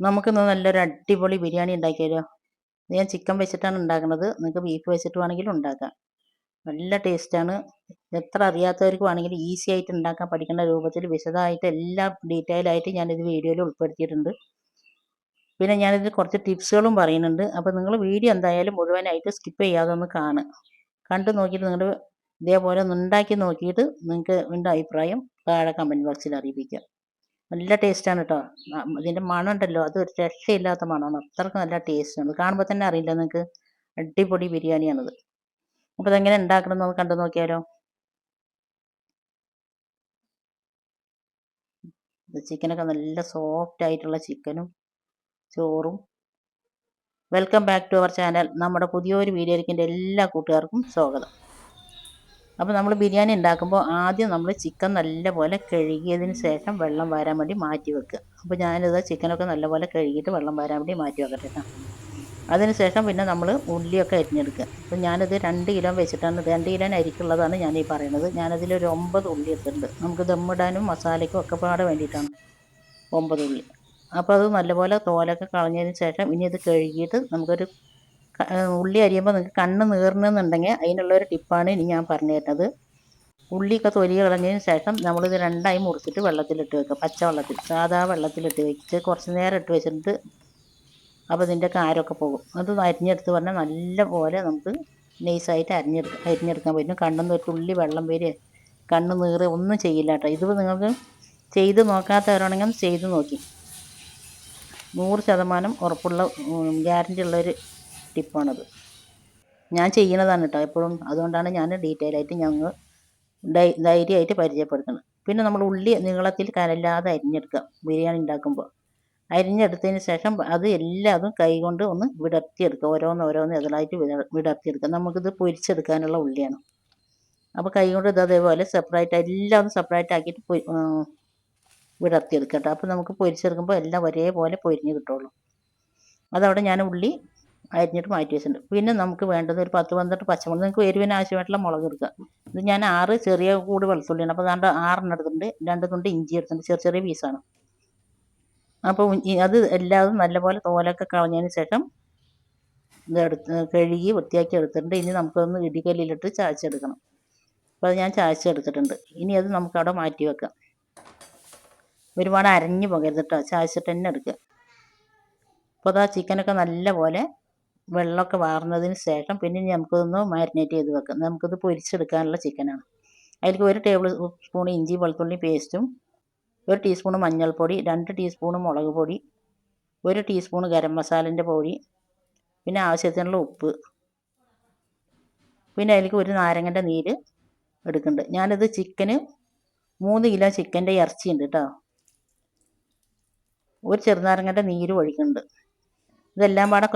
നമുക്കിന്ന് നല്ലൊരു അടിപൊളി ബിരിയാണി ഉണ്ടാക്കിയാലോ ഞാൻ ചിക്കൻ വെച്ചിട്ടാണ് ഉണ്ടാക്കുന്നത് നിങ്ങൾക്ക് ബീഫ് വെച്ചിട്ട് വേണമെങ്കിലും ഉണ്ടാക്കാം. നല്ല ടേസ്റ്റാണ് എത്ര അറിയാത്തവർക്ക് വേണമെങ്കിലും ഈസി ആയിട്ട് ഉണ്ടാക്കാൻ പഠിക്കുന്ന രൂപത്തിൽ വിശദമായിട്ട് എല്ലാ ഡീറ്റെയിൽ ആയിട്ട് ഞാനിത് വീഡിയോയിൽ ഉൾപ്പെടുത്തിയിട്ടുണ്ട്. പിന്നെ ഞാനിതിൽ കുറച്ച് ടിപ്സുകളും പറയുന്നുണ്ട്. അപ്പോൾ നിങ്ങൾ വീഡിയോ എന്തായാലും മുഴുവനായിട്ട് സ്കിപ്പ് ചെയ്യാതെ ഒന്ന് കാണുക. കണ്ടു നോക്കിയിട്ട് നിങ്ങൾ ഇതേപോലെ ഒന്ന് ഉണ്ടാക്കി നോക്കിയിട്ട് നിങ്ങൾക്ക് നിങ്ങളുടെ അഭിപ്രായം താഴെ കമന്റ് ബോക്സിൽ അറിയിപ്പിക്കുക നല്ല ടേസ്റ്റാണ് കേട്ടോ ഇതിന്റെ മണം ഉണ്ടല്ലോ അത് ഒരു രക്ഷയില്ലാത്ത മണമാണ്. അത്രയ്ക്ക് നല്ല ടേസ്റ്റാണ്. കാണുമ്പോൾ തന്നെ അറിയില്ല നിങ്ങൾക്ക് അടിപൊളി ബിരിയാണിയാണിത്. അപ്പോൾ ഇതെങ്ങനെ ഉണ്ടാക്കണം എന്ന് കണ്ടു നോക്കിയാലോ? ചിക്കനൊക്കെ നല്ല സോഫ്റ്റ് ആയിട്ടുള്ള ചിക്കനും ചോറും. Welcome back to our channel. നമ്മുടെ പുതിയൊരു വീഡിയോയിലേക്ക് എല്ലാ കൂട്ടുകാർക്കും സ്വാഗതം. അപ്പോൾ നമ്മൾ ബിരിയാണി ഉണ്ടാക്കുമ്പോൾ ആദ്യം നമ്മൾ ചിക്കൻ നല്ലപോലെ കഴുകിയതിന് ശേഷം വെള്ളം വരാൻ വേണ്ടി മാറ്റി വെക്കുക. അപ്പോൾ ഞാനിത് ചിക്കനൊക്കെ നല്ലപോലെ കഴുകിയിട്ട് വെള്ളം വരാൻ വേണ്ടി മാറ്റി വെക്കട്ടെ കേട്ടോ അതിന് ശേഷം പിന്നെ നമ്മൾ ഉള്ളിയൊക്കെ അരിഞ്ഞെടുക്കുക. അപ്പോൾ ഞാനിത് രണ്ട് കിലോ വെച്ചിട്ടാണ് രണ്ട് കിലോ അരിക്കുള്ളതാണ് ഞാൻ ഈ പറയുന്നത്. ഞാനതിലൊരു ഒമ്പത് ഉള്ളി എടുത്തിട്ടുണ്ട് നമുക്ക് ദമ്മിടാനും മസാലയ്ക്കും ഒക്കെ പാടെ വേണ്ടിയിട്ടാണ് ഒമ്പത് ഉള്ളി. അപ്പോൾ അത് നല്ലപോലെ തോലൊക്കെ കളഞ്ഞതിന് ശേഷം ഇനി ഇത് കഴുകിയിട്ട് നമുക്കൊരു ഉള്ളി അരിയുമ്പോൾ നിങ്ങൾക്ക് കണ്ണ് നീറണമെന്നുണ്ടെങ്കിൽ അതിനുള്ളൊരു ടിപ്പാണ് ഇനി ഞാൻ പറഞ്ഞു തരുന്നത്. ഉള്ളിയൊക്കെ തൊലി കളഞ്ഞതിന് ശേഷം നമ്മളിത് രണ്ടായി മുറിച്ചിട്ട് വെള്ളത്തിലിട്ട് വെക്കുക. പച്ചവെള്ളത്തിൽ സാധാ വെള്ളത്തിലിട്ട് വെച്ച് കുറച്ച് നേരം ഇട്ട് വെച്ചിട്ട് അപ്പോൾ ഇതിന്റെ കാരമൊക്കെ പോകും. അത് അരിഞ്ഞെടുത്ത് പറഞ്ഞാൽ നല്ല പോലെ നമുക്ക് നൈസായിട്ട് അരിഞ്ഞെടു അരിഞ്ഞെടുക്കാൻ പറ്റും. കണ്ണെന്ന് ഒരു ഉള്ളി വെള്ളം വരെ കണ്ണ് നീറ് ഒന്നും ചെയ്യില്ല കേട്ടോ. ഇത് നിങ്ങൾക്ക് ചെയ്ത് നോക്കാത്തവരാണെങ്കിൽ ചെയ്ത് നോക്കി. നൂറ് ശതമാനം ഉറപ്പുള്ള ഗ്യാരന്റി ഉള്ളൊരു ടിപ്പാണത്. ഞാൻ ചെയ്യുന്നതാണ് കേട്ടോ എപ്പോഴും. അതുകൊണ്ടാണ് ഞാൻ ഡീറ്റെയിൽ ആയിട്ട് ഞങ്ങൾ ധൈര്യമായിട്ട് പരിചയപ്പെടുത്തണം പിന്നെ നമ്മൾ ഉള്ളി നീളത്തിൽ കനല്ലാതെ അരിഞ്ഞെടുക്കുക. ബിരിയാണി ഉണ്ടാക്കുമ്പോൾ. അരിഞ്ഞെടുത്തതിന് ശേഷം അത് എല്ലാതും കൈകൊണ്ട് ഒന്ന് വിടർത്തിയെടുക്കുക. ഓരോന്ന് ഓരോന്ന് ഇതിലായിട്ട് വിടർത്തിയെടുക്കുക. നമുക്കിത് പൊരിച്ചെടുക്കാനുള്ള ഉള്ളിയാണ്. അപ്പോൾ കൈ കൊണ്ട് ഇത് അതേപോലെ സെപ്പറേറ്റ് എല്ലാം സെപ്പറേറ്റ് ആക്കിയിട്ട് വിടർത്തിയെടുക്കട്ടോ കേട്ടോ അപ്പോൾ നമുക്ക് പൊരിച്ചെടുക്കുമ്പോൾ എല്ലാം ഒരേപോലെ പൊരിഞ്ഞ് കിട്ടുള്ളൂ. അതവിടെ ഞാൻ ഉള്ളി അരിഞ്ഞിട്ട് മാറ്റി വെച്ചിട്ടുണ്ട്. പിന്നെ നമുക്ക് വേണ്ടത് ഒരു പത്ത് പന്ത്രണ്ട് പച്ചമുളക് നിങ്ങൾക്ക് എരിവിന് ആവശ്യമായിട്ടുള്ള മുളക് എടുക്കുക ഇത് ഞാൻ ആറ് ചെറിയ കൂട് വെളുത്തുള്ളിയാണ്. അപ്പോൾ അതാണ്ട് ആറെണ്ണം എടുത്തിട്ടുണ്ട്. രണ്ട് തുണ്ട് ഇഞ്ചി എടുത്തിട്ടുണ്ട്. ചെറിയ ചെറിയ പീസാണ് അപ്പോൾ അത് എല്ലാതും നല്ലപോലെ തോലൊക്കെ കളഞ്ഞതിന് ശേഷം ഇത് എടുത്ത് കഴുകി വൃത്തിയാക്കി എടുത്തിട്ടുണ്ട്. ഇനി നമുക്കൊന്ന് ഇടികല്ലിലിട്ട് ചായച്ചെടുക്കണം അപ്പോൾ അത് ഞാൻ ചായച്ചെടുത്തിട്ടുണ്ട് ഇനി അത് നമുക്ക് അവിടെ മാറ്റി വെക്കാം. ഒരുപാട് അരഞ്ഞു പോകരുത് കേട്ടോ ചായച്ചിട്ട് തന്നെ എടുക്കുക. അപ്പോൾ അതാ ചിക്കനൊക്കെ നല്ലപോലെ വെള്ളമൊക്കെ വാർന്നതിന് ശേഷം പിന്നെ നമുക്കൊന്ന് മാരിനേറ്റ് ചെയ്ത് വെക്കാം. നമുക്കിത് പൊരിച്ചെടുക്കാനുള്ള ചിക്കനാണ് അതിലേക്ക് ഒരു ടേബിൾ സ്പൂൺ ഇഞ്ചി വെളുത്തുള്ളി പേസ്റ്റും ഒരു ടീസ്പൂൺ മഞ്ഞൾപ്പൊടി രണ്ട് ടീസ്പൂൺ മുളക് പൊടി ഒരു ടീസ്പൂൺ ഗരം മസാലന്റെ പൊടി പിന്നെ ആവശ്യത്തിനുള്ള ഉപ്പ്. പിന്നെ അതിലേക്ക് ഒരു നാരങ്ങന്റെ നീര് എടുക്കുന്നുണ്ട്. ഞാനിത് ചിക്കന് മൂന്ന് കിലോ ചിക്കന്റെ ഇറച്ചി ഉണ്ട് കേട്ടോ ഒരു ചെറുനാരങ്ങന്റെ നീര് ഒഴിക്കുന്നുണ്ട്. ഇതെല്ലാം പാടെ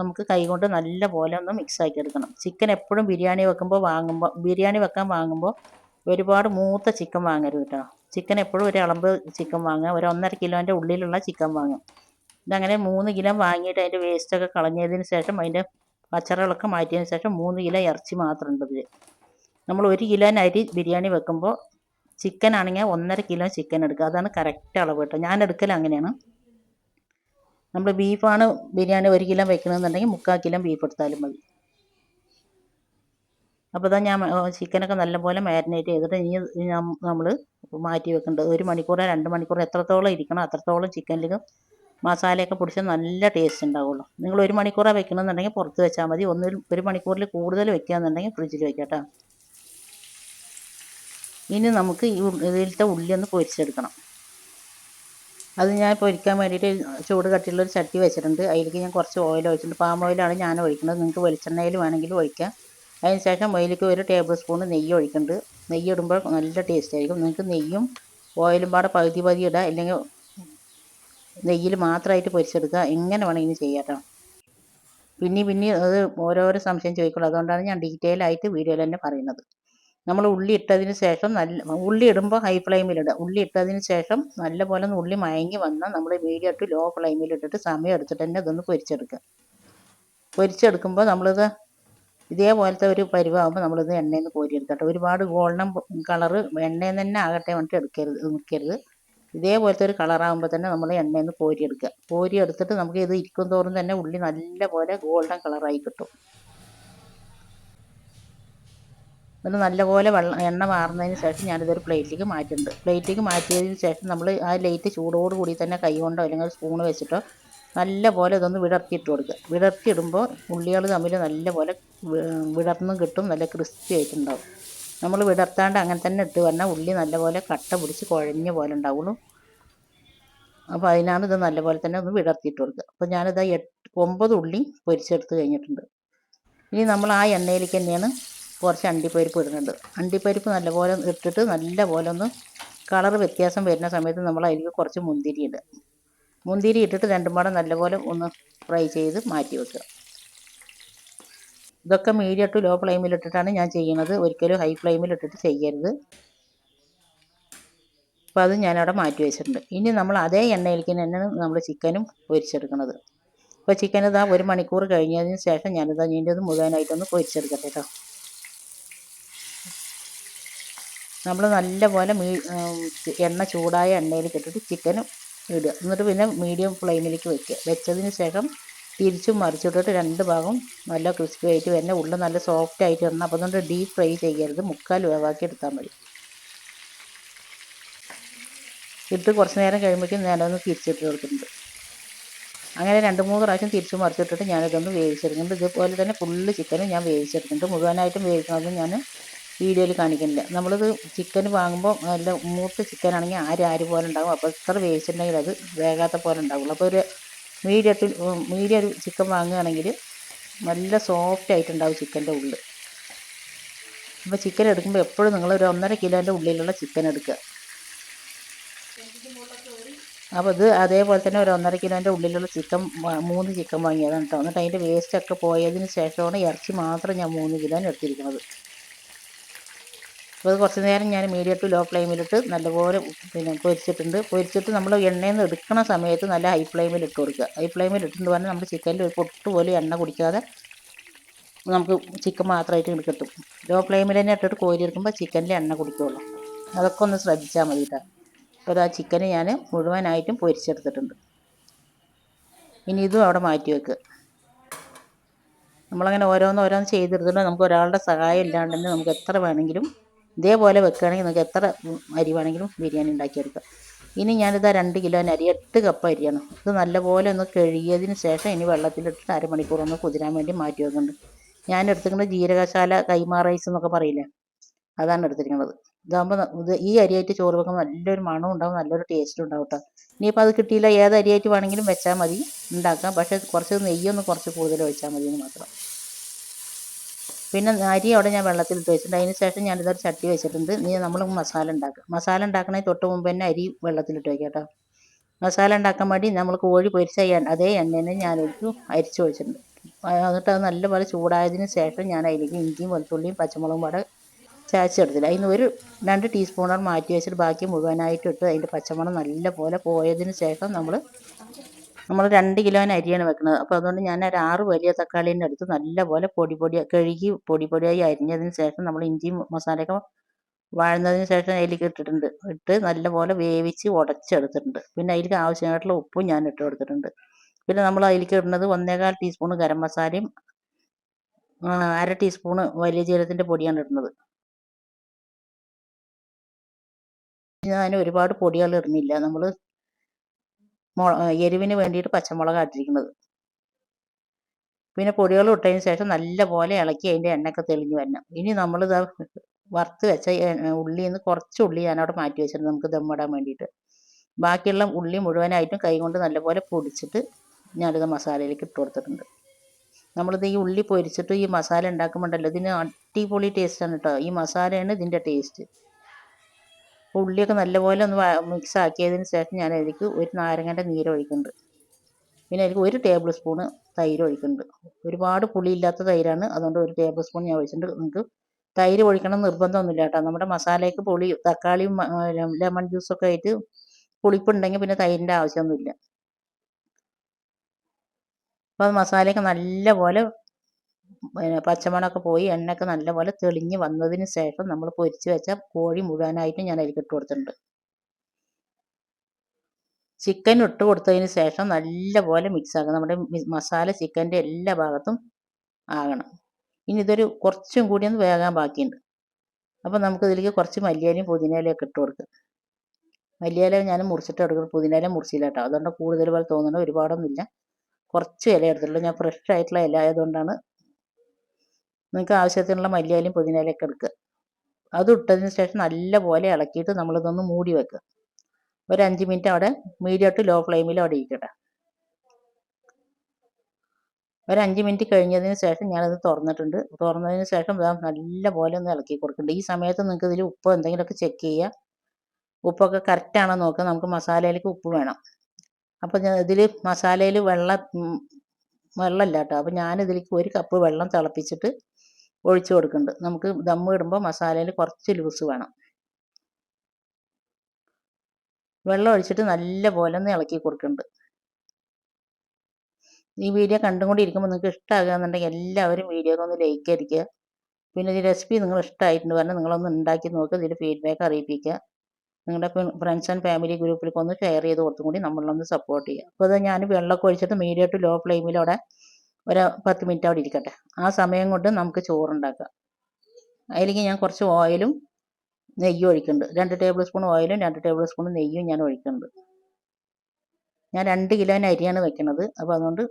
നമുക്ക് കൈകൊണ്ട് നല്ല പോലെ ഒന്ന് മിക്സ് ആക്കി എടുക്കണം. ചിക്കൻ എപ്പോഴും ബിരിയാണി വെക്കുമ്പോൾ വാങ്ങുമ്പോൾ ബിരിയാണി വെക്കാൻ വാങ്ങുമ്പോൾ ഒരുപാട് മൂത്ത ചിക്കൻ വാങ്ങരുത് കേട്ടോ ചിക്കൻ എപ്പോഴും ഒരു അളമ്പ് ചിക്കൻ വാങ്ങുക ഒരു ഒന്നര കിലോന്റെ ഉള്ളിലുള്ള ചിക്കൻ വാങ്ങും ഇതങ്ങനെ മൂന്ന് കിലോ വാങ്ങിയിട്ട് അതിന്റെ വേസ്റ്റൊക്കെ കളഞ്ഞതിന് ശേഷം അതിന്റെ പച്ചറകളൊക്കെ മാറ്റിയതിന് ശേഷം മൂന്ന് കിലോ ഇറച്ചി മാത്രം ഉണ്ട് ഇതിൽ നമ്മൾ ഒരു കിലോ അരി ബിരിയാണി വെക്കുമ്പോൾ ചിക്കൻ ആണെങ്കിൽ ഒന്നര കിലോ ചിക്കൻ എടുക്കുക. അതാണ് കറക്റ്റ് അളവ് കേട്ടോ ഞാൻ എടുക്കൽ അങ്ങനെയാണ്. നമ്മൾ ബീഫാണ് ബിരിയാണി ഒരു കിലോ വെക്കണമെന്നുണ്ടെങ്കിൽ മുക്കാൽ കിലോ ബീഫ് എടുത്താലും മതി. അപ്പോൾ ഞാൻ ചിക്കനൊക്കെ നല്ലപോലെ മാരിനേറ്റ് ചെയ്തിട്ട് ഇനി നമ്മൾ മാറ്റി വെക്കേണ്ടത് ഒരു മണിക്കൂറോ രണ്ട് മണിക്കൂറോ എത്രത്തോളം ഇരിക്കണം അത്രത്തോളം ചിക്കനിലേക്ക് മസാലയൊക്കെ പിടിച്ച് നല്ല ടേസ്റ്റ് ഉണ്ടാവുള്ളൂ. നിങ്ങൾ ഒരു മണിക്കൂറാണ് വെക്കണമെന്നുണ്ടെങ്കിൽ പുറത്ത് വെച്ചാൽ മതി. ഒന്നിൽ ഒരു മണിക്കൂറിൽ കൂടുതൽ വെക്കുകയെന്നുണ്ടെങ്കിൽ ഫ്രിഡ്ജിൽ വെക്കാം ഇനി നമുക്ക് ഈ ഇതിലത്തെ ഉള്ളി ഒന്ന് പൊരിച്ചെടുക്കണം. അത് ഞാൻ പൊരിക്കാൻ വേണ്ടിയിട്ട് ചൂട് കട്ടിയുള്ള ഒരു ചട്ടി വെച്ചിട്ടുണ്ട്. അതിലേക്ക് ഞാൻ കുറച്ച് ഓയിൽ ഒഴിച്ചിട്ടുണ്ട്. പാം ഓയിലാണ് ഞാൻ ഒഴിക്കുന്നത്. നിങ്ങൾക്ക് വെളിച്ചെണ്ണയിൽ വേണമെങ്കിൽ ഒഴിക്കാം. അതിന് ശേഷം അതിലേക്ക് ഒരു ടേബിൾ സ്പൂൺ നെയ്യ് ഒഴിക്കുന്നുണ്ട്. നെയ്യ് ഇടുമ്പോൾ നല്ല ടേസ്റ്റ് ആയിരിക്കും. നിങ്ങൾക്ക് നെയ്യും ഓയിലും പാടെ പകുതി പകുതി ഇടുക ഇല്ലെങ്കിൽ നെയ്യിൽ മാത്രമായിട്ട് പൊരിച്ചെടുക്കുക. എങ്ങനെ വേണമെങ്കിലും ചെയ്യാട്ടോ പിന്നെ പിന്നെ അത് ഓരോരോ സംശയം ചോദിക്കുള്ളൂ. അതുകൊണ്ടാണ് ഞാൻ ഡീറ്റെയിൽ ആയിട്ട് വീഡിയോയിൽ തന്നെ പറയുന്നത്. നമ്മൾ ഉള്ളി ഇട്ടതിന് ശേഷം നല്ല ഉള്ളി ഇടുമ്പോൾ ഹൈ ഫ്ലെയിമിലിടുക ഉള്ളി ഇട്ടതിന് ശേഷം നല്ലപോലെ ഒന്ന് ഉള്ളി മയങ്ങി വന്നാൽ നമ്മൾ മീഡിയം ടു ലോ ഫ്ലെയിമിലിട്ടിട്ട് സമയം എടുത്തിട്ട് തന്നെ ഇതൊന്ന് പൊരിച്ചെടുക്കുക. പൊരിച്ചെടുക്കുമ്പോൾ നമ്മളിത് ഇതേപോലത്തെ ഒരു പരിവാകുമ്പോൾ നമ്മളിത് എണ്ണയിൽ നിന്ന് കോരിയെടുക്കട്ടെ ഒരുപാട് ഗോൾഡൻ കളറ് എണ്ണയിൽ തന്നെ ആകട്ടെ വേണ്ടിയിട്ട് എടുക്കരുത് നിൽക്കരുത് ഇതേപോലത്തെ ഒരു കളറാകുമ്പോൾ തന്നെ നമ്മൾ എണ്ണയിൽ നിന്ന് കോരിയെടുക്കുക. കോരിയെടുത്തിട്ട് നമുക്ക് ഇത് ഇരിക്കും തോറും തന്നെ ഉള്ളി നല്ല പോലെ ഗോൾഡൻ കളറായി കിട്ടും. എന്നിട്ട് നല്ലപോലെ വെള്ളം എണ്ണ മാറുന്നതിന് ശേഷം ഞാനിതൊരു പ്ലേറ്റിലേക്ക് മാറ്റുന്നുണ്ട് പ്ലേറ്റിലേക്ക് മാറ്റിയതിന് ശേഷം നമ്മൾ ആ ലൈറ്റ് ചൂടോട് കൂടി തന്നെ കൈ കൊണ്ടോ അല്ലെങ്കിൽ സ്പൂൺ വെച്ചിട്ടോ നല്ലപോലെ ഇതൊന്ന് വിടർത്തിയിട്ട് കൊടുക്കുക. വിടർത്തിയിടുമ്പോൾ ഉള്ളികൾ തമ്മിൽ നല്ലപോലെ വിടർന്നും കിട്ടും നല്ല ക്രിസ്പി ആയിട്ടുണ്ടാവും നമ്മൾ വിടർത്താണ്ട് അങ്ങനെ തന്നെ ഇട്ട് വന്നാൽ ഉള്ളി നല്ലപോലെ കട്ട പിടിച്ച് കുഴഞ്ഞ പോലെ ഉണ്ടാവുള്ളൂ. അപ്പോൾ അതിനാണ് ഇത് നല്ലപോലെ തന്നെ ഒന്ന് വിടർത്തിയിട്ട് കൊടുക്കുക. അപ്പോൾ ഞാനിത് എട്ട് ഒമ്പത് ഉള്ളി പൊരിച്ചെടുത്ത് കഴിഞ്ഞിട്ടുണ്ട്. ഇനി നമ്മൾ ആ എണ്ണയിലേക്ക് തന്നെയാണ് കുറച്ച് അണ്ടിപ്പരിപ്പ് ഇടുന്നുണ്ട്. അണ്ടിപ്പരിപ്പ് നല്ലപോലെ ഇട്ടിട്ട് നല്ലപോലെ ഒന്ന് കളർ വ്യത്യാസം വരുന്ന സമയത്ത് നമ്മൾ അതിലേക്ക് കുറച്ച് മുന്തിരി ഇടുക. മുന്തിരി ഇട്ടിട്ട് രണ്ടും പാടെ നല്ലപോലെ ഒന്ന് ഫ്രൈ ചെയ്ത് മാറ്റി വെക്കുക. ഇതൊക്കെ മീഡിയം ടു ലോ ഫ്ലെയിമിൽ ഇട്ടിട്ടാണ് ഞാൻ ചെയ്യുന്നത്. ഒരിക്കലും ഹൈ ഫ്ലെയിമിൽ ഇട്ടിട്ട് ചെയ്യരുത്. അപ്പോൾ അത് ഞാനവിടെ മാറ്റി വെച്ചിട്ടുണ്ട്. ഇനി നമ്മൾ അതേ എണ്ണയിലേക്ക് തന്നെയാണ് നമ്മൾ ചിക്കനും പൊരിച്ചെടുക്കുന്നത്. അപ്പോൾ ചിക്കൻ ഇതാ ഒരു മണിക്കൂർ കഴിഞ്ഞതിന് ശേഷം ഞാനിതാ ഇതിന്റെ മുഴുവനായിട്ടൊന്ന് പൊരിച്ചെടുക്കട്ടെ കേട്ടോ നമ്മൾ നല്ലപോലെ മീ എണ്ണ ചൂടായ എണ്ണയിലേക്ക് ഇട്ടിട്ട് ചിക്കനും ഇടുക. എന്നിട്ട് പിന്നെ മീഡിയം ഫ്ലെയിമിലേക്ക് വയ്ക്കുക വെച്ചതിന് ശേഷം തിരിച്ചും മറിച്ചിട്ടിട്ട് രണ്ട് ഭാഗം നല്ല ക്രിസ്പി ആയിട്ട് വരുന്ന ഉള്ളിൽ നല്ല സോഫ്റ്റ് ആയിട്ട് വരണം അപ്പോൾ അതുകൊണ്ട് ഡീപ്പ് ഫ്രൈ ചെയ്യരുത്. മുക്കാൽ വേവാക്കി എടുത്താൽ മതി. ഇട്ട് കുറച്ച് നേരം കഴിയുമ്പോഴേക്കും ഞാനൊന്ന് തിരിച്ചിട്ട് കൊടുത്തിട്ടുണ്ട് അങ്ങനെ രണ്ട് മൂന്ന് പ്രാവശ്യം തിരിച്ചു മറിച്ചിട്ടിട്ട് ഞാനിതൊന്ന് വേവിച്ചെടുക്കുന്നുണ്ട്. ഇതുപോലെ തന്നെ ഫുള്ള് ചിക്കനും ഞാൻ വേവിച്ചെടുക്കുന്നുണ്ട്. മുഴുവനായിട്ടും വേവിക്കണമെന്ന് ഞാൻ വീഡിയോയിൽ കാണിക്കുന്നില്ല. നമ്മളിത് ചിക്കൻ വാങ്ങുമ്പോൾ നല്ല മൂത്ത ചിക്കൻ ആണെങ്കിൽ ആര് ആര് പോലെ ഉണ്ടാകും അപ്പോൾ എത്ര വേവിച്ചിട്ടുണ്ടെങ്കിൽ അത് വേകാത്ത പോലെ ഉണ്ടാവുള്ളൂ. അപ്പോൾ ഒരു മീഡിയത്തിൽ മീഡിയം ഒരു ചിക്കൻ വാങ്ങുകയാണെങ്കിൽ നല്ല സോഫ്റ്റ് ആയിട്ടുണ്ടാവും ചിക്കന്റെ ഉള്ളിൽ അപ്പോൾ ചിക്കൻ എടുക്കുമ്പോൾ എപ്പോഴും നിങ്ങൾ ഒരു ഒന്നര കിലോന്റെ ഉള്ളിലുള്ള ചിക്കൻ എടുക്കുക. അപ്പോൾ ഇത് അതേപോലെ തന്നെ ഒരു ഒന്നര കിലോന്റെ ഉള്ളിലുള്ള ചിക്കൻ മൂന്ന് ചിക്കൻ വാങ്ങിയതാണ് കേട്ടോ എന്നിട്ട് അതിന്റെ വേസ്റ്റൊക്കെ പോയതിന് ശേഷമാണ് ഇറച്ചി മാത്രം ഞാൻ മൂന്ന് കിലോന് എടുത്തിരിക്കുന്നത്. അപ്പോൾ അത് കുറച്ച് നേരം ഞാൻ മീഡിയം ടു ലോ ഫ്ലെയിമിലിട്ട് നല്ലപോലെ പിന്നെ പൊരിച്ചിട്ടുണ്ട്. പൊരിച്ചിട്ട് നമ്മൾ എണ്ണയിൽ നിന്ന് എടുക്കുന്ന സമയത്ത് നല്ല ഹൈ ഫ്ലെയിമിൽ ഇട്ട് കൊടുക്കുക. ഹൈ ഫ്ലെയിമിൽ ഇട്ടിട്ട് പറഞ്ഞാൽ നമ്മുടെ ചിക്കനിൽ ഒരു പൊട്ട് പോലും എണ്ണ കുടിക്കാതെ നമുക്ക് ചിക്കൻ മാത്രമായിട്ട് കിട്ടും. ലോ ഫ്ലെയിമിൽ തന്നെ ഇട്ടിട്ട് കോരി എടുക്കുമ്പോൾ ചിക്കനിൽ എണ്ണ കുടിക്കുള്ളൂ. അതൊക്കെ ഒന്ന് ശ്രദ്ധിച്ചാൽ മതി കേട്ടോ അപ്പോൾ ആ ചിക്കന് ഞാൻ മുഴുവനായിട്ടും പൊരിച്ചെടുത്തിട്ടുണ്ട്. ഇനി ഇതും അവിടെ മാറ്റി വെക്കുക നമ്മളങ്ങനെ ഓരോന്ന് ഓരോന്ന് ചെയ്തെടുത്തിട്ട് നമുക്ക് ഒരാളുടെ സഹായം ഇല്ലാണ്ടെന്ന് നമുക്ക് എത്ര വേണമെങ്കിലും ഇതേപോലെ വെക്കുകയാണെങ്കിൽ നിങ്ങൾക്ക് എത്ര അരി വേണമെങ്കിലും ബിരിയാണി ഉണ്ടാക്കിയെടുക്കാം. ഇനി ഞാനിതാ രണ്ട് കിലോന് അരി എട്ട് കപ്പ് അരിയാണ്. ഇത് നല്ലപോലെ ഒന്ന് കഴുകിയതിന് ശേഷം ഇനി വെള്ളത്തിലിട്ടിട്ട് അരമണിക്കൂർ ഒന്ന് കുതിരാൻ വേണ്ടി മാറ്റി വെക്കുന്നുണ്ട്. ഞാൻ എടുത്തിരിക്കുന്നത് ജീരകശാല കൈമാ റൈസ് എന്നൊക്കെ പറയില്ലേ? അതാണ് എടുത്തിരിക്കുന്നത്. ഇതാകുമ്പോൾ ഇത് ഈ അരിയായിട്ട് ചോറ് വെക്കുമ്പോൾ നല്ലൊരു മണം ഉണ്ടാവും നല്ലൊരു ടേസ്റ്റ് ഉണ്ടാവും കേട്ടോ. ഇനിയിപ്പോൾ അത് കിട്ടിയില്ല ഏത് അരിയായിട്ട് വേണമെങ്കിലും വെച്ചാൽ മതി ഉണ്ടാക്കാം. പക്ഷേ കുറച്ച് നെയ്യൊന്ന് കുറച്ച് കൂടുതൽ വെച്ചാൽ മതി എന്ന് മാത്രം. പിന്നെ അരി അവിടെ ഞാൻ വെള്ളത്തിൽ ഇട്ട് വെച്ചിട്ടുണ്ട്. അതിന് ശേഷം ഞാനിതൊരു ചട്ടി വെച്ചിട്ടുണ്ട്. ഇനി നമ്മൾ മസാല ഉണ്ടാക്കുക. മസാല ഉണ്ടാക്കണേ തൊട്ട് മുമ്പ് തന്നെ അരി വെള്ളത്തിലിട്ട് വയ്ക്കാം കേട്ടോ. മസാല ഉണ്ടാക്കാൻ വേണ്ടി നമ്മൾ കോഴി പൊരിച്ച അതേ എണ്ണേനെ ഞാനൊരു അരിച്ചു വെച്ചിട്ടുണ്ട് എന്നിട്ട് അത് നല്ലപോലെ ചൂടായതിന് ശേഷം ഞാൻ അതിലേക്ക് ഇഞ്ചിയും വെളുത്തുള്ളിയും പച്ചമുളകും പാടെ ചാച്ചെടുത്തില്ല അതിന് ഒരു രണ്ട് ടീസ്പൂണോട് മാറ്റി വെച്ചിട്ട് ബാക്കി മുഴുവനായിട്ട് ഇട്ട് അതിന്റെ പച്ചമണം നല്ലപോലെ പോയതിന് ശേഷം നമ്മൾ നമ്മൾ രണ്ട് കിലോന് അരിയാണ് വെക്കുന്നത്. അപ്പോൾ അതുകൊണ്ട് ഞാൻ ഒരു ആറ് വലിയ തക്കാളീന്റെ അടുത്ത് നല്ലപോലെ പൊടി പൊടി കഴുകി പൊടി പൊടിയായി അരിഞ്ഞതിന് ശേഷം നമ്മൾ ഇഞ്ചിയും മസാലയൊക്കെ വാഴുന്നതിന് ശേഷം അതിലേക്ക് ഇട്ടിട്ടുണ്ട്. ഇട്ട് നല്ലപോലെ വേവിച്ച് ഉടച്ചെടുത്തിട്ടുണ്ട് പിന്നെ അതിലേക്ക് ആവശ്യമായിട്ടുള്ള ഉപ്പും ഞാൻ ഇട്ട് കൊടുത്തിട്ടുണ്ട്. പിന്നെ നമ്മൾ അതിലേക്ക് ഇടുന്നത് ഒന്നേകാൽ ടീസ്പൂൺ ഗരം മസാലയും അര ടീസ്പൂണ് വലിയ ജീരകത്തിന്റെ പൊടിയാണ് ഇടുന്നത്. ഞാൻ ഒരുപാട് പൊടികൾ ഇടുന്നില്ല. നമ്മൾ എരിവിന് വേണ്ടിയിട്ട് പച്ചമുളക് ഇട്ടിരിക്കുന്നത് പിന്നെ പൊടികൾ ഇട്ടതിന് ശേഷം നല്ലപോലെ ഇളക്കി അതിന്റെ എണ്ണയൊക്കെ തെളിഞ്ഞു വരണം. ഇനി നമ്മൾ നമ്മളിത് വറുത്ത് വെച്ച ഉള്ളിയിൽ നിന്ന് കുറച്ച് ഉള്ളി ഞാനവിടെ മാറ്റി വെച്ചിട്ടുണ്ട് നമുക്ക് ദമ്മിടാൻ വേണ്ടിയിട്ട്. ബാക്കിയുള്ള ഉള്ളി മുഴുവനായിട്ടും കൈ കൊണ്ട് നല്ലപോലെ പൊടിച്ചിട്ട് ഞാനിത് മസാലയിലേക്ക് ഇട്ട് കൊടുത്തിട്ടുണ്ട്. നമ്മളിത് ഈ ഉള്ളി പൊരിച്ചിട്ട് ഈ മസാല ഉണ്ടാക്കുമ്പോണ്ടല്ലോ ഇതിന് അടിപൊളി ടേസ്റ്റാണ് കേട്ടോ ഈ മസാലയാണ് ഇതിന്റെ ടേസ്റ്റ് ഉള്ളിയൊക്കെ നല്ലപോലെ ഒന്ന് മിക്സ് ആക്കിയതിന് ശേഷം ഞാൻ അതിലേക്ക് ഒരു നാരങ്ങന്റെ നീര് ഒഴിക്കുന്നുണ്ട്. പിന്നെ അതിലേക്ക് ഒരു ടേബിൾ സ്പൂണ് തൈര് ഒഴിക്കുന്നുണ്ട്. ഒരുപാട് പുളിയില്ലാത്ത തൈരാണ്. അതുകൊണ്ട് ഒരു ടേബിൾ സ്പൂൺ ഞാൻ ഒഴിച്ചിട്ടുണ്ട്. നിങ്ങൾക്ക് തൈര് ഒഴിക്കണം നിർബന്ധമൊന്നുമില്ല കേട്ടോ. നമ്മുടെ മസാലയ്ക്ക് പുളി തക്കാളിയും ലെമൺ ജ്യൂസൊക്കെ ആയിട്ട് പുളിപ്പുണ്ടെങ്കിൽ പിന്നെ തൈരിന്റെ ആവശ്യമൊന്നുമില്ല. അപ്പോൾ അത് മസാലയൊക്കെ നല്ലപോലെ പിന്നെ പച്ചമണമൊക്കെ പോയി എണ്ണയൊക്കെ നല്ലപോലെ തെളിഞ്ഞ് വന്നതിന് ശേഷം നമ്മൾ പൊരിച്ച് വെച്ച കോഴി മുഴുവനായിട്ടും ഞാൻ അതിലേക്ക് ഇട്ട് കൊടുത്തിട്ടുണ്ട്. ചിക്കൻ ഇട്ട് കൊടുത്തതിന് ശേഷം നല്ലപോലെ മിക്സ് ആക്കണം. നമ്മുടെ മസാല ചിക്കന്റെ എല്ലാ ഭാഗത്തും ആകണം. ഇനി ഇതൊരു കുറച്ചും കൂടി ഒന്ന് വേകാൻ ബാക്കിയുണ്ട്. അപ്പം നമുക്ക് ഇതിലേക്ക് കുറച്ച് മല്ലിയിലയും പുതിനയിലയും ഒക്കെ ഇട്ട് കൊടുക്കുക മല്ലിയില ഞാൻ മുറിച്ചിട്ട് എടുക്കും പുതിനയില മുറിച്ചില്ല കേട്ടോ അതുകൊണ്ട് കൂടുതൽ പോലെ തോന്നുന്നുണ്ട് ഒരുപാടൊന്നുമില്ല. കുറച്ച് ഇല എടുത്തിട്ടുള്ളൂ. ഞാൻ ഫ്രഷ് ആയിട്ടുള്ള ഇല ആയതുകൊണ്ടാണ് നിങ്ങൾക്ക് ആവശ്യത്തിനുള്ള മല്ലിയാലും പുതിനാലും ഒക്കെ എടുക്കുക അത് ഇട്ടതിന് ശേഷം നല്ലപോലെ ഇളക്കിയിട്ട് നമ്മളിതൊന്ന് മൂടി വെക്കുക ഒരു അഞ്ച് മിനിറ്റ് അവിടെ മീഡിയം ടു ലോ ഫ്ലെയിമിൽ അവിടെ ഇരിക്കട്ടെ. ഒരു അഞ്ച് മിനിറ്റ് കഴിഞ്ഞതിന് ശേഷം ഞാനത് തുറന്നിട്ടുണ്ട്. തുറന്നതിന് ശേഷം നല്ല പോലെ ഒന്ന് ഇളക്കി കൊടുക്കുന്നുണ്ട്. ഈ സമയത്ത് നിങ്ങൾക്ക് ഇതിൽ ഉപ്പ് എന്തെങ്കിലുമൊക്കെ ചെക്ക് ചെയ്യുക ഉപ്പൊക്കെ കറക്റ്റാണോ നോക്കുക നമുക്ക് മസാലയിലേക്ക് ഉപ്പ് വേണം. അപ്പോൾ ഞാൻ ഇതിൽ മസാലയിൽ വെള്ളം വെള്ളമില്ല കേട്ടോ. അപ്പോൾ ഞാനിതിലേക്ക് ഒരു കപ്പ് വെള്ളം തിളപ്പിച്ചിട്ട് ഒഴിച്ചു കൊടുക്കുന്നുണ്ട്. നമുക്ക് ദം ഇടുമ്പോൾ മസാലയിൽ കുറച്ച് ലൂസ് വേണം. വെള്ളം ഒഴിച്ചിട്ട് നല്ല പോലെ ഒന്ന് ഇളക്കി കൊടുക്കുന്നുണ്ട്. ഈ വീഡിയോ കണ്ടും കൂടി ഇരിക്കുമ്പോൾ നിങ്ങൾക്ക് ഇഷ്ടമാകുകയെന്നുണ്ടെങ്കിൽ എല്ലാവരും വീഡിയോക്ക് ഒന്ന് ലൈക്ക് അടിക്കുക. പിന്നെ ഈ റെസിപ്പി നിങ്ങൾ ഇഷ്ടമായിട്ടുണ്ട് പറഞ്ഞാൽ നിങ്ങളൊന്ന് ഉണ്ടാക്കി നോക്കുക ഇതിൽ ഫീഡ്ബാക്ക് അറിയിപ്പിക്കുക. നിങ്ങളുടെ ഫ്രണ്ട്സ് ആൻഡ് ഫാമിലി ഗ്രൂപ്പിലേക്ക് ഒന്ന് ഷെയർ ചെയ്ത് കൊടുത്തും കൂടി നമ്മളൊന്ന് സപ്പോർട്ട് ചെയ്യുക. അപ്പോൾ ഞാൻ വെള്ളമൊക്കെ ഒഴിച്ചിട്ട് മീഡിയം ടു ലോ ഫ്ലെയിമിൽ അവിടെ ഒരു പത്ത് മിനിറ്റ് അവിടെ ഇരിക്കട്ടെ. ആ സമയം കൊണ്ട് നമുക്ക് ചോറുണ്ടാക്കാം. അതിലേക്ക് ഞാൻ കുറച്ച് ഓയിലും നെയ്യും ഒഴിക്കുന്നുണ്ട്. രണ്ട് ടേബിൾ സ്പൂൺ ഓയിലും രണ്ട് ടേബിൾ സ്പൂൺ നെയ്യും ഞാൻ ഒഴിക്കുന്നുണ്ട്. ഞാൻ രണ്ട് കിലോന് അരിയാണ് വെക്കുന്നത്. അപ്പോൾ അതുകൊണ്ട്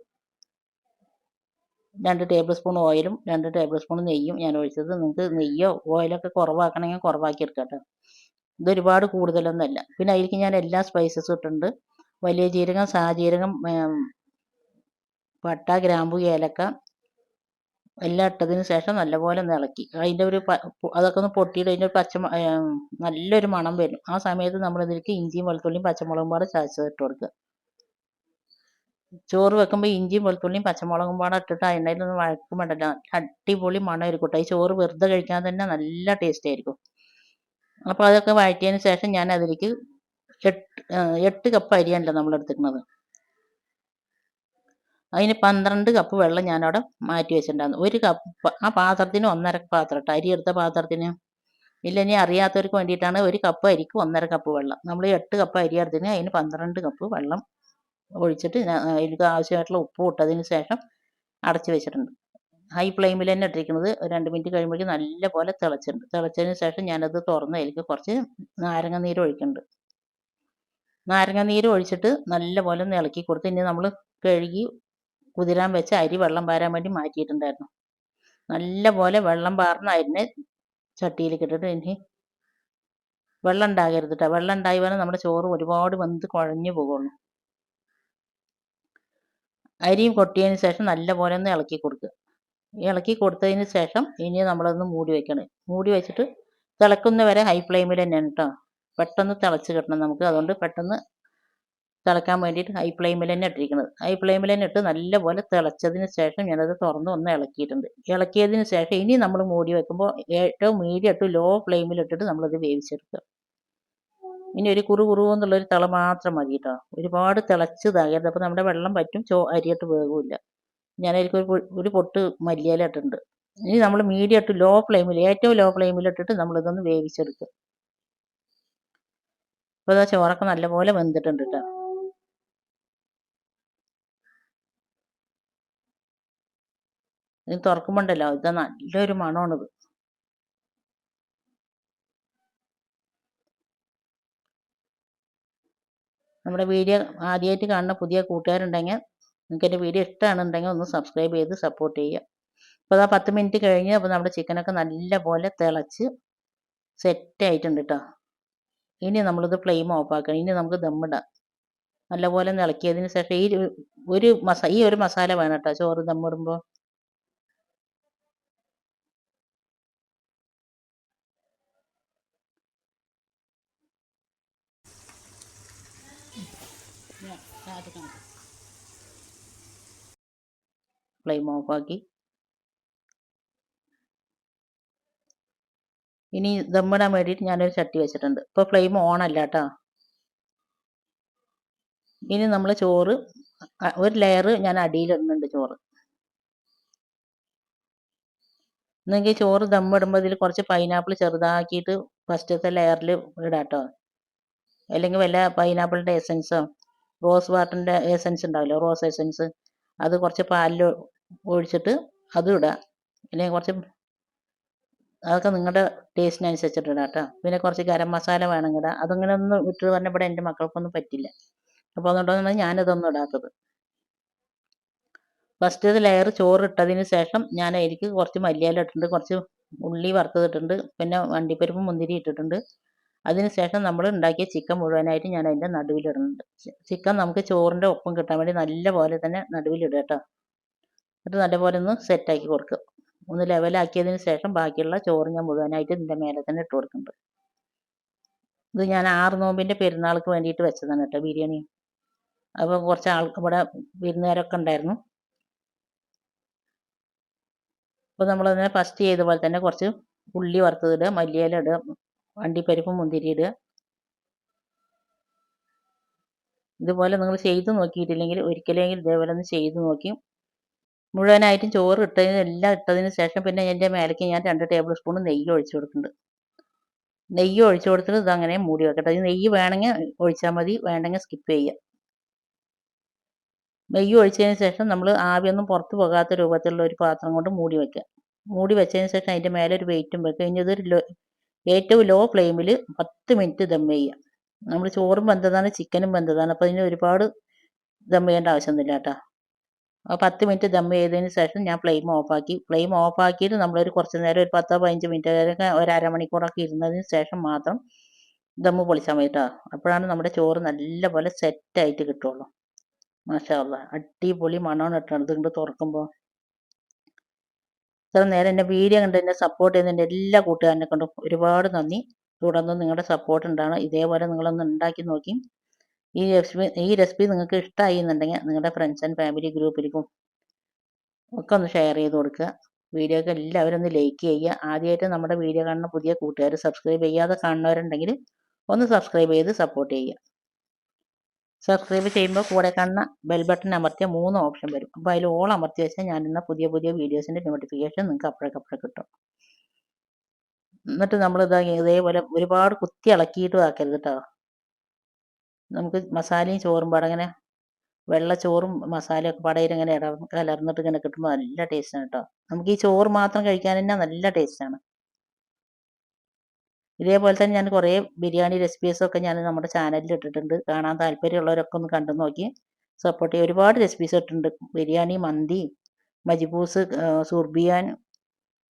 രണ്ട് ടേബിൾ സ്പൂൺ ഓയിലും രണ്ട് ടേബിൾ സ്പൂൺ നെയ്യും ഞാൻ ഒഴിച്ചത്. നിങ്ങൾക്ക് നെയ്യോ ഓയിലൊക്കെ കുറവാക്കണമെങ്കിൽ കുറവാക്കി എടുക്കട്ടെ. ഇതൊരുപാട് കൂടുതലൊന്നുമല്ല. പിന്നെ അതിലേക്ക് ഞാൻ എല്ലാ സ്പൈസസും ഇട്ടിട്ടുണ്ട്. വലിയ ജീരകം സാജീരകം പട്ട ഗ്രാമ്പു ഏലക്ക എല്ലാം ഇട്ടതിന് ശേഷം നല്ലപോലെ ഒന്ന് ഇളക്കി. അതിന്റെ ഒരു അതൊക്കെ ഒന്ന് പൊട്ടിയിട്ട് അതിന്റെ ഒരു പച്ച നല്ലൊരു മണം വരും. ആ സമയത്ത് നമ്മൾ ഇതിലേക്ക് ഇഞ്ചിയും വെളുത്തുള്ളിയും പച്ചമുളകും പാടെ ചതച്ചത് കൊടുക്കുക. ചോറ് വെക്കുമ്പോൾ ഇഞ്ചിയും വെളുത്തുള്ളിയും പച്ചമുളകും പാടെ ഇട്ടിട്ട് അതിനൊന്ന് വഴക്കുമ്പോണ്ടല്ലോ അടിപൊളി മണം ഇരിക്കട്ടെ ഈ ചോറ് വെറുതെ കഴിക്കാൻ തന്നെ നല്ല ടേസ്റ്റ് ആയിരിക്കും. അപ്പോൾ അതൊക്കെ വഴറ്റിയതിന് ശേഷം ഞാൻ അതിലേക്ക് എട്ട് എട്ട് കപ്പ് അരിയാണല്ലോ നമ്മൾ എടുത്തിരിക്കുന്നത് അതിന് പന്ത്രണ്ട് കപ്പ് വെള്ളം ഞാനവിടെ മാറ്റി വെച്ചിട്ടുണ്ടായിരുന്നു. ഒരു കപ്പ് ആ പാത്രത്തിന് ഒന്നര പാത്രം കേട്ടോ അരി എടുത്ത പാത്രത്തിന്. ഇല്ല ഇനി അറിയാത്തവർക്ക് വേണ്ടിയിട്ടാണ് ഒരു കപ്പ് അരിക്ക് ഒന്നര കപ്പ് വെള്ളം. നമ്മൾ എട്ട് കപ്പ് അരി എടുത്തിന് അതിന് പന്ത്രണ്ട് കപ്പ് വെള്ളം ഒഴിച്ചിട്ട് അതിലേക്ക് ആവശ്യമായിട്ടുള്ള ഉപ്പ് ഇട്ടതിന് ശേഷം അടച്ച് വെച്ചിട്ടുണ്ട്. ഹൈ ഫ്ലെയിമിൽ തന്നെ ഇട്ടിരിക്കുന്നത് രണ്ട് മിനിറ്റ് കഴിയുമ്പോഴേക്കും നല്ല പോലെ തിളച്ചിട്ടുണ്ട്. തിളച്ചതിന് ശേഷം ഞാനത് തുറന്ന് അതിലേക്ക് കുറച്ച് നാരങ്ങ നീര് ഒഴിക്കുന്നുണ്ട്. നാരങ്ങ നീര് ഒഴിച്ചിട്ട് നല്ല പോലെ ഒന്ന് ഇളക്കി കൊടുത്ത് ഇനി നമ്മൾ കഴുകി കുതിരാൻ വെച്ച അരി വെള്ളം പാരാൻ വേണ്ടി മാറ്റിയിട്ടുണ്ടായിരുന്നു. നല്ല പോലെ വെള്ളം പാർന്ന അരിനെ ചട്ടിയിലേക്ക് ഇട്ടിട്ട് ഇനി വെള്ളം ഉണ്ടാകരുത് കേട്ടോ വെള്ളം ഉണ്ടായി വന്നാൽ നമ്മുടെ ചോറ് ഒരുപാട് വെന്ത് കുഴഞ്ഞു പോകുള്ളൂ. അരി കൊട്ടിയതിന് ശേഷം നല്ല പോലെ ഒന്ന് ഇളക്കി കൊടുക്കുക ഇളക്കി കൊടുത്തതിന് ശേഷം ഇനി നമ്മളൊന്ന് മൂടി വെക്കണം. മൂടി വെച്ചിട്ട് തിളക്കുന്ന വരെ ഹൈ ഫ്ലെയിമിൽ തന്നെയാണ് കേട്ടോ പെട്ടെന്ന് തിളച്ച് കിട്ടണം നമുക്ക്. അതുകൊണ്ട് പെട്ടെന്ന് തിളക്കാൻ വേണ്ടിയിട്ട് ഹൈ ഫ്ലെയിമിൽ തന്നെ ഇട്ടിരിക്കുന്നത്. ഹൈ ഫ്ലെയിമിൽ തന്നെ ഇട്ട് നല്ലപോലെ തിളച്ചതിന് ശേഷം ഞാനത് തുറന്ന് ഒന്ന് ഇളക്കിയിട്ടുണ്ട്. ഇളക്കിയതിന് ശേഷം ഇനി നമ്മൾ മൂടി വെക്കുമ്പോൾ ഏറ്റവും മീഡിയം ടു ലോ ഫ്ലെയിമിൽ ഇട്ടിട്ട് നമ്മളത് വേവിച്ചെടുക്കുക. ഇനി ഒരു കുറു കുറു എന്നുള്ളൊരു തിള മാത്രം മതി കേട്ടോ ഒരുപാട് തിളച്ച് ഇതാകരുത് അപ്പോൾ നമ്മുടെ വെള്ളം പറ്റും ചോ അരിയിട്ട് വേകില്ല ഞാനതിലേക്ക് ഒരു ഒരു പൊട്ട് മല്ലിയില ഇട്ടിട്ടുണ്ട്. ഇനി നമ്മൾ മീഡിയം ഇട്ട് ലോ ഫ്ലെയിമിൽ ഏറ്റവും ലോ ഫ്ലെയിമിൽ ഇട്ടിട്ട് നമ്മളിതൊന്ന് വേവിച്ചെടുക്കുക. അപ്പോൾ ചോറൊക്കെ നല്ലപോലെ വെന്തിട്ടുണ്ട് കേട്ടോ ഇത് തുറക്കുമ്പോണ്ടല്ലോ ഇത് നല്ലൊരു മണമാണിത്. നമ്മുടെ വീഡിയോ ആദ്യമായിട്ട് കാണുന്ന പുതിയ കൂട്ടുകാരുണ്ടെങ്കിൽ നിങ്ങൾക്ക് എന്റെ വീഡിയോ ഇഷ്ടമാണെന്നുണ്ടെങ്കിൽ ഒന്ന് സബ്സ്ക്രൈബ് ചെയ്ത് സപ്പോർട്ട് ചെയ്യുക. അപ്പോൾ അതാ പത്ത് മിനിറ്റ് കഴിഞ്ഞ് അപ്പോൾ നമ്മുടെ ചിക്കനൊക്കെ നല്ല പോലെ തിളച്ച് സെറ്റ് ആയിട്ടുണ്ട് കേട്ടോ. ഇനി നമ്മളിത് ഫ്ലെയിം ഓഫ് ആക്കണം. ഇനി നമുക്ക് ദമ്മിടാം നല്ലപോലെ ഇളക്കിയതിന് ശേഷം ഈ ഒരു- മസാല ഈ ഒരു മസാല വേണം കേട്ടോ. ചോറ് ദമ്മിടുമ്പോൾ ഫ്ലെയിം ഓഫാക്കി ഇനി ദമ്മിടാൻ വേണ്ടിയിട്ട് ഞാനൊരു ചട്ടി വെച്ചിട്ടുണ്ട്. ഇപ്പോൾ ഫ്ലെയിം ഓൺ അല്ല കേട്ടോ ഇനി നമ്മൾ ചോറ് ഒരു ലെയർ ഞാൻ അടിയിലിടുന്നുണ്ട് ചോറ്. എന്നെങ്കിൽ ചോറ് ദമ്മിടുമ്പോൾ ഇതിൽ കുറച്ച് പൈനാപ്പിൾ ചെറുതാക്കിയിട്ട് ഫസ്റ്റത്തെ ലെയറിൽ ഇടാട്ടോ. അല്ലെങ്കിൽ വല്ല പൈനാപ്പിളിന്റെ എസൻസോ റോസ് വാട്ടറിന്റെ എസൻസ് ഉണ്ടാവില്ലോ റോസ് എസൻസ് അത് കുറച്ച് പാലിൽ ഒഴിച്ചിട്ട് അതും ഇടുക പിന്നെ കുറച്ച് അതൊക്കെ നിങ്ങളുടെ ടേസ്റ്റിനനുസരിച്ചിട്ട് ഇടാം കേട്ടോ പിന്നെ കുറച്ച് ഗരം മസാല വേണമെങ്കിൽ ഇടാം. അതിങ്ങനെ ഒന്ന് ഇട്ട് പറഞ്ഞപ്പോൾ എന്റെ മക്കൾക്കൊന്നും പറ്റില്ല. അപ്പോൾ അതുകൊണ്ടാണ് ഞാനിതൊന്നും ഇടാത്തത്. ഫസ്റ്റ് ഇത് ലെയർ ചോറ് ഇട്ടതിന് ശേഷം ഞാൻ അതിലേക്ക് കുറച്ച് മല്ലിയില ഇട്ടിട്ടുണ്ട് കുറച്ച് ഉള്ളി വറുത്തതിട്ടുണ്ട് പിന്നെ വണ്ടിപ്പരിപ്പ് മുന്തിരി ഇട്ടിട്ടുണ്ട്. അതിന് ശേഷം നമ്മൾ ഉണ്ടാക്കിയ ചിക്കൻ മുഴുവനായിട്ട് ഞാൻ അതിന്റെ നടുവിലിടുന്നുണ്ട്. ചിക്കൻ നമുക്ക് ചോറിന്റെ ഒപ്പം കിട്ടാൻ വേണ്ടി നല്ല പോലെ തന്നെ നടുവിലിടുക കേട്ടോ എന്നിട്ട് നല്ലപോലെ ഒന്ന് സെറ്റാക്കി കൊടുക്കുക. ഒന്ന് ലെവലാക്കിയതിന് ശേഷം ബാക്കിയുള്ള ചോറ് ഞാൻ മുഴുവനായിട്ട് ഇതിന്റെ മേലെ തന്നെ ഇട്ട് കൊടുക്കുന്നുണ്ട്. ഇത് ഞാൻ ആറ് നോമ്പിന്റെ പെരുന്നാൾക്ക് വേണ്ടിയിട്ട് വെച്ചതാണ് കേട്ടോ ബിരിയാണി. അപ്പോൾ കുറച്ച് ആൾ ഇവിടെ വിരുന്നുകാരൊക്കെ ഉണ്ടായിരുന്നു. അപ്പോൾ നമ്മളതിനെ ഫസ്റ്റ് ചെയ്ത പോലെ തന്നെ കുറച്ച് ഉള്ളി വറുത്തതിടുക മല്ലിയില ഇടുക വണ്ടിപ്പരിപ്പ് മുന്തിരി ഇടുക. ഇതുപോലെ നിങ്ങൾ ചെയ്ത് നോക്കിയിട്ടില്ലെങ്കിൽ ഒരിക്കലെങ്കിലും ഇതേപോലെ ഒന്ന് ചെയ്ത് നോക്കി മുഴുവനായിട്ടും ചോറ് ഇട്ടതിന് എല്ലാം ഇട്ടതിന് ശേഷം പിന്നെ എന്റെ മേലേക്ക് ഞാൻ രണ്ട് ടേബിൾ സ്പൂൺ നെയ്യ് ഒഴിച്ചു കൊടുക്കുന്നുണ്ട്. നെയ്യ് ഒഴിച്ചു കൊടുത്തിട്ട് ഇതങ്ങനെ മൂടി വെക്കട്ടെ. നെയ്യ് വേണമെങ്കിൽ ഒഴിച്ചാൽ മതി. വേണ്ടെങ്കിൽ സ്കിപ്പ് ചെയ്യുക നെയ്യ് ഒഴിച്ചതിന് ശേഷം നമ്മൾ ആവിയൊന്നും പുറത്ത് പോകാത്ത രൂപത്തിലുള്ള ഒരു പാത്രം കൊണ്ട് മൂടി വെക്കുക. മൂടി വെച്ചതിന് ശേഷം അതിന്റെ മേലെ ഒരു വെയിറ്റും വെക്കുക. ഇനി ഇതൊരു ലോ ഏറ്റവും ലോ ഫ്ലെയിമിൽ പത്ത് മിനിറ്റ് ദം ചെയ്യുക. നമ്മൾ ചോറും ബന്ധതാണ് ചിക്കനും ബന്ധതാണ് അപ്പോൾ അതിന് ഒരുപാട് ദം ചെയ്യേണ്ട ആവശ്യമൊന്നുമില്ല കേട്ടോ. പത്ത് മിനിറ്റ് ദം ചെയ്തതിന് ശേഷം ഞാൻ ഫ്ലെയിം ഓഫാക്കി. ഫ്ലെയിം ഓഫാക്കിയിട്ട് നമ്മളൊരു കുറച്ച് നേരം ഒരു പത്തോ പതിനഞ്ച് മിനിറ്റ് വരെയൊക്കെ ഒരു അരമണിക്കൂറൊക്കെ ഇരുന്നതിന് ശേഷം മാത്രം ദമ്മ് പൊളിച്ചാൽ മതി കേട്ടോ അപ്പോഴാണ് നമ്മുടെ ചോറ് നല്ലപോലെ സെറ്റായിട്ട് കിട്ടുള്ളൂ. മാഷാ അല്ലാ അടിപൊളി മണമാണ് ഇട്ടാണ് ഇത് ഇങ്ങോട്ട് തുറക്കുമ്പോൾ ഇത്ര നേരം എന്റെ വീഡിയോ കണ്ട് എന്നെ സപ്പോർട്ട് ചെയ്യുന്ന എന്റെ എല്ലാ കൂട്ടുകാരനെ കൊണ്ടും ഒരുപാട് നന്ദി. തുടർന്ന് നിങ്ങളുടെ സപ്പോർട്ട് ഉണ്ടാണ് ഇതേപോലെ നിങ്ങളൊന്ന് ഉണ്ടാക്കി നോക്കി. ഈ റെസിപ്പി ഈ റെസിപ്പി നിങ്ങൾക്ക് ഇഷ്ടമായി എന്നുണ്ടെങ്കിൽ നിങ്ങളുടെ ഫ്രണ്ട്സ് ആൻഡ് ഫാമിലി ഗ്രൂപ്പിലേക്കും ഒക്കെ ഒന്ന് ഷെയർ ചെയ്ത് കൊടുക്കുക. വീഡിയോക്ക് എല്ലാവരും ഒന്ന് ലൈക്ക് ചെയ്യുക. ആദ്യമായിട്ട് നമ്മുടെ വീഡിയോ കാണുന്ന പുതിയ കൂട്ടുകാർ സബ്സ്ക്രൈബ് ചെയ്യാതെ കാണുന്നവരുണ്ടെങ്കിൽ ഒന്ന് സബ്സ്ക്രൈബ് ചെയ്ത് സപ്പോർട്ട് ചെയ്യുക. സബ്സ്ക്രൈബ് ചെയ്യുമ്പോൾ കൂടെ കാണുന്ന ബെൽ ബട്ടൺ അമർത്തിയ മൂന്ന് ഓപ്ഷൻ വരും. അപ്പോൾ അതിൽ ഓൾ അമർത്തി വെച്ചാൽ ഞാൻ ഇന്ന പുതിയ പുതിയ വീഡിയോസിന്റെ നോട്ടിഫിക്കേഷൻ നിങ്ങൾക്ക് അപ്പോഴേക്കപ്പോഴേ കിട്ടും. എന്നിട്ട് നമ്മൾ ഇതാ ഇതേപോലെ ഒരുപാട് കുത്തി ഇളക്കിയിട്ട് ആക്കരുത് കേട്ടോ നമുക്ക് മസാലയും ചോറും പാടെ അങ്ങനെ വെള്ള ചോറും മസാലയൊക്കെ പാടയിൽ ഇങ്ങനെ ഇട കലർന്നിട്ട് ഇങ്ങനെ കിട്ടുമ്പോൾ നല്ല ടേസ്റ്റാണ് കേട്ടോ നമുക്ക് ഈ ചോറ് മാത്രം കഴിക്കാൻ തന്നെ നല്ല ടേസ്റ്റാണ് ഇതേപോലെ തന്നെ ഞാൻ കുറേ ബിരിയാണി റെസിപ്പീസൊക്കെ ഞാൻ നമ്മുടെ ചാനലിൽ ഇട്ടിട്ടുണ്ട്. കാണാൻ താല്പര്യമുള്ളവരൊക്കെ ഒന്ന് കണ്ടു നോക്കി. സപ്പോർട്ട് ചെയ്യുക ഒരുപാട് റെസിപ്പീസ് ഇട്ടിട്ടുണ്ട്. ബിരിയാണി മന്തി മജിബൂസ് സുർബിയാൻ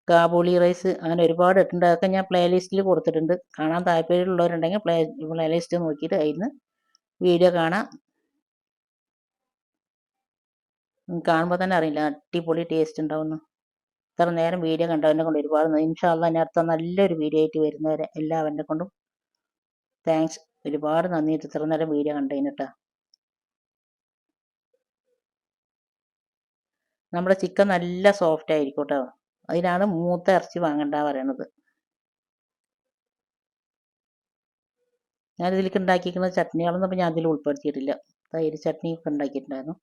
കാബൂളി റൈസ് അങ്ങനെ ഒരുപാട് ഇട്ടിട്ടുണ്ട്. അതൊക്കെ ഞാൻ പ്ലേലിസ്റ്റിൽ കൊടുത്തിട്ടുണ്ട്. കാണാൻ താല്പര്യമുള്ളവരുണ്ടെങ്കിൽ പ്ലേ പ്ലേലിസ്റ്റ് നോക്കിയിട്ട് അതിൽ നിന്ന് വീഡിയോ കാണാം. കാണുമ്പോൾ തന്നെ അറിയില്ല. അടിപൊളി ടേസ്റ്റ് ഉണ്ടാവുന്നു. ഇത്ര നേരം വീഡിയോ കണ്ടവനെ കൊണ്ട് ഒരുപാട് ഇൻഷാല്ല എന്നെ അടുത്ത നല്ലൊരു വീഡിയോ ആയിട്ട് വരുന്നവരെ എല്ലാവരുടെ കൊണ്ടും താങ്ക്സ് ഒരുപാട് നന്ദി. ഇത്ര നേരം വീഡിയോ കണ്ടതിന് കേട്ടോ നമ്മുടെ ചിക്കൻ നല്ല സോഫ്റ്റ് ആയിരിക്കും കേട്ടോ അതിനാണ് മൂത്ത ഇറച്ചി വാങ്ങണ്ട പറയണത്. ഞാൻ ഇതിലേക്ക് ഉണ്ടാക്കിയിരിക്കുന്ന ചട്നികളൊന്നും ഇപ്പം ഞാൻ അതിൽ ഉൾപ്പെടുത്തിയിട്ടില്ല. തൈര് ചട്നി ഒക്കെ ഉണ്ടാക്കിയിട്ടുണ്ടായിരുന്നു.